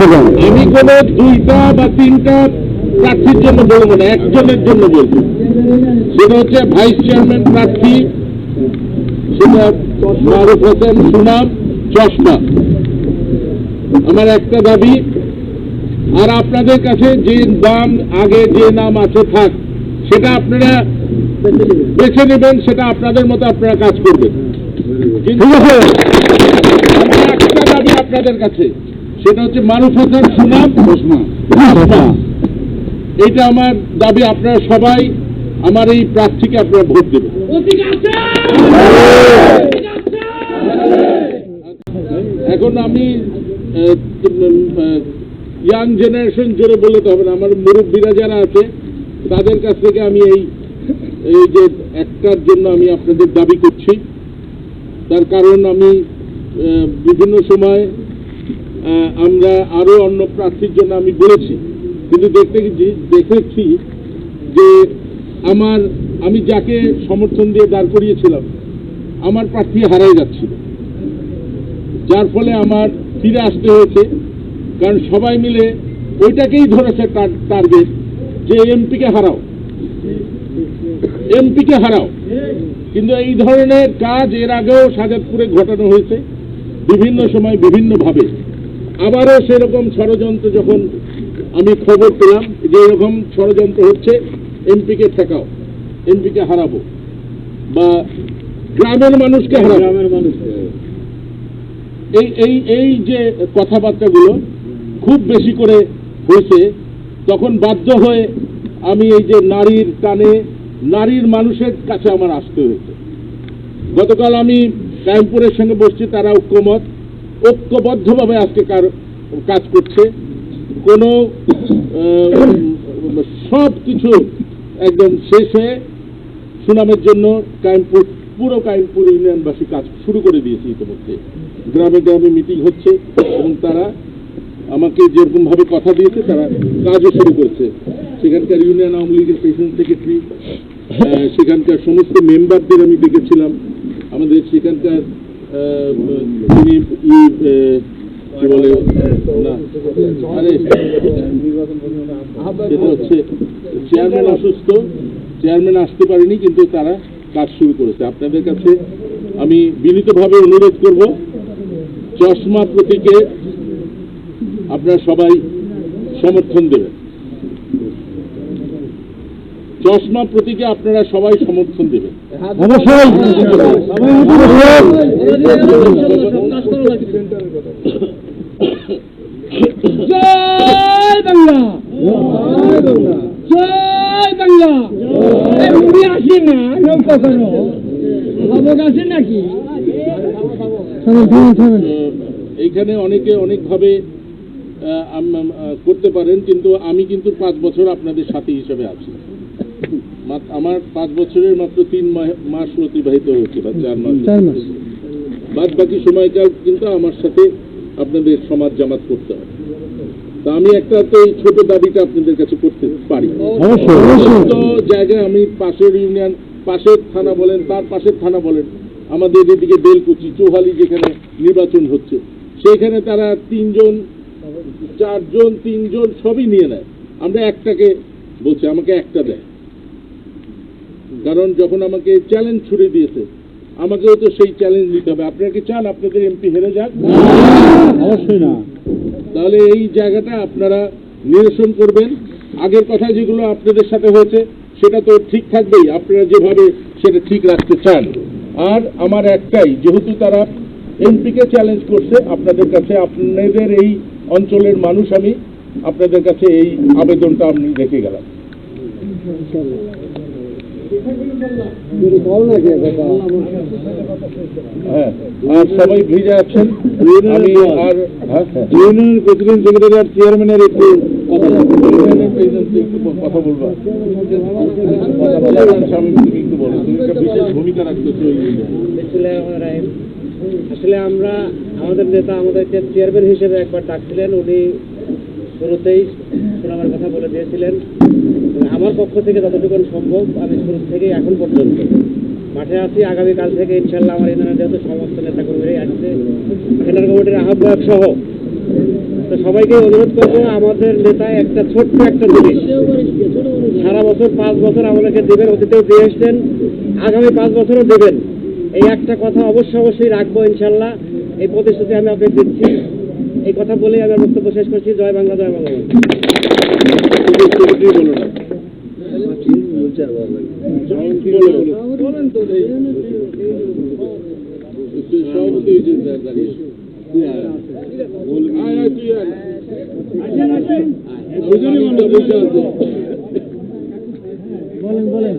আমি কোনো দুইটা বা তিনটা প্রার্থীর জন্য বলব না একজনের জন্য বলব। সেটা হচ্ছে ভাইস চেয়ারম্যান প্রার্থী সেটা মারুফ হোসেন সুনাম চশমা। আমার একটা দাবি আর আপনাদের কাছে যে নাম আগে যে নাম আছে থাক সেটা আপনারা বেছে নেবেন সেটা আপনাদের মতো আপনারা কাজ করবেন। কিন্তু একটা দাবি আপনাদের কাছে। সেটা হচ্ছে হোসেন সুনাম। এটা আমার দাবি, আপনারা সবাই আমার এই প্রার্থীকে আপনারা ভোট দেবেন। এখন আমি ইয়াং জেনারেশন জোরে বলে তো হবে না, আমার মুরব্বীরা যারা আছে, তাদের কাছ থেকে আমি এই এই যে একটার জন্য আমি আপনাদের দাবি করছি। তার কারণ আমি বিভিন্ন সময় আমরা আরও অন্য প্রার্থীর জন্য আমি বলেছি, কিন্তু দেখতে দেখেছি যে আমার, আমি যাকে সমর্থন দিয়ে দাঁড় করিয়েছিলাম, আমার প্রার্থী হারাই যাচ্ছিল। যার ফলে আমার ফিরে আসতে হয়েছে, কারণ সবাই মিলে ওইটাকেই ধরেছে টার্গেট যে এমপিকে হারাও। এমপিকে হারাও। কিন্তু এই ধরনের কাজ এর আগেও সাজাদপুরে ঘটানো হয়েছে, বিভিন্ন সময় বিভিন্নভাবে। আবারও সেরকম ষড়যন্ত্র যখন আমি খবর পেলাম যে এরকম ষড়যন্ত্র হচ্ছে এমপিকে ঠেকাও এমপিকে হারাবো বা গ্রামের মানুষকে হারাবো। গ্রামের মানুষকে এই এই এই যে কথাবার্তাগুলো খুব বেশি করে হয়েছে তখন বাধ্য হয়ে আমি এই যে নারীর টানে নারীর মানুষের কাছে আমার আসতে হয়েছে। গতকাল আমি কায়মপুরের সঙ্গে বসছি তারা ঐক্যমত ঐক্যবদ্ধভাবে আজকে কার- কাজ করছে। কোনো সব কিছু একদম শেষ হয়ে সুনামের জন্য কায়মপুর পুরো কায়মপুর ইউনিয়নবাসী কাজ শুরু করে দিয়েছে ইতিমধ্যে। গ্রামে গ্রামে মিটিং হচ্ছে এবং তারা আমাকে যেরকম ভাবে কথা দিয়েছে, তারা কাজও শুরু করেছে। সেখানকার ইউনিয়ন আওয়ামী লীগের প্রেসিডেন্ট সেক্রেটারি সেখানকার সমস্ত মেম্বারদের আমি দেখেছিলাম। আমাদের সেখানকার আহ, কি বলে না আরে সেটা হচ্ছে চেয়ারম্যান অসুস্থ চেয়ারম্যান আসতে পারেনি কিন্তু তারা কাজ শুরু করেছে। আপনাদের কাছে আমি বিনীতভাবে অনুরোধ করব চশমা প্রতীকে আপনারা সবাই সমর্থন দেবেন। চশমা প্রতীকে আপনারা সবাই সমর্থন দেবেন। অবশ্যই। অবশ্যই জয় বাংলা। জয় বাংলা। মুড়ি আসি না নৌকা কেন খবর আছে এইখানে অনেকে অনেকভাবে করতে পারেন কিন্তু আমি কিন্তু পাঁচ বছর আপনাদের সাথী হিসেবে আছি। আমার পাঁচ বছরের মাত্র তিন মাস অতিবাহিত হয়েছে বা চার মাস। বাদ বাকি সময়কাল কিন্তু আমার সাথে আপনাদের সমাজ জামাত করতে হবে। তা আমি একটা তো এই ছোট দাবিটা আপনাদের কাছে করতে পারি। জায়গায় আমি পাশের ইউনিয়ন পাশের থানা বলেন তার পাশের থানা বলেন আমাদের এদিকে বেলকুচি চৌহালি যেখানে নির্বাচন হচ্ছে সেইখানে তারা তিনজন চারজন তিনজন সবই নিয়ে নেয়। আমরা একটাকে বলছি আমাকে একটা দেয়। কারণ যখন আমাকে চ্যালেঞ্জ ছুড়ে দিয়েছে আমাকেও তো সেই চ্যালেঞ্জ নিতে হবে। আপনারা কি চান আপনাদের এমপি হেরে যাক? অবশ্যই না। তাহলে এই জায়গাটা আপনারা নিরসন করবেন। আগের কথা যেগুলো আপনাদের সাথে হয়েছে সেটা তো ঠিক থাকবেই। আপনারা যেভাবে সেটা ঠিক রাখতে চান। আর আমার একটাই যেহেতু তারা এমপিকে চ্যালেঞ্জ করছে আপনাদের কাছে আপনাদের এই অঞ্চলের মানুষ আমি আপনাদের কাছে এই আবেদনটা আমি রেখে গেলাম। আর সবাই ভিজে আছেন। আমি আর হ্যাঁ হ্যাঁ। ইউনিয়ন প্রেসিডেন্ট সেক্রেটারি আর চেয়ারম্যানের একটু কথা বলব। একটু তুমি বলো তুমি বিশেষ ভূমিকা রাখতেছো। আসলে আমরা আমাদের নেতা আমাদেরকে চেয়ারম্যান হিসেবে একবার ডাকছিলেন উনি শুরুতেই সুনামের কথা বলে দিয়েছিলেন। আমার পক্ষ থেকে যতটুকু সম্ভব আমি শুরু থেকে এখন পর্যন্ত। মাঠে আছি, আগামীকাল থেকে ইনশাল্লাহ আমার ইউনিয়নের যেহেতু সমস্ত নেতা কর্মীরাই আসছে সেন্টার কমিটির আহ্বায়ক সহ। তো সবাইকে অনুরোধ করব, আমাদের নেতায় একটা ছোট্ট একটা জিনিস। সারা বছর, পাঁচ বছর আমাদেরকে দেবেন, অতীতেও দিয়ে এসছেন, আগামী পাঁচ বছরও দেবেন। এই একটা কথা অবশ্যই অবশ্যই রাখব ইনশাল্লাহ এই প্রতিশ্রুতি আমি আপনাকে দিচ্ছি। এই কথা বলেই আমি বক্তব্য শেষ করছি। জয় বাংলা জয় বাংলা। সভাপতি হয়েছেন স্যার দাঁড়িয়ে আয় আয় তুই আয় দুজনই বলল বলেন বলেন।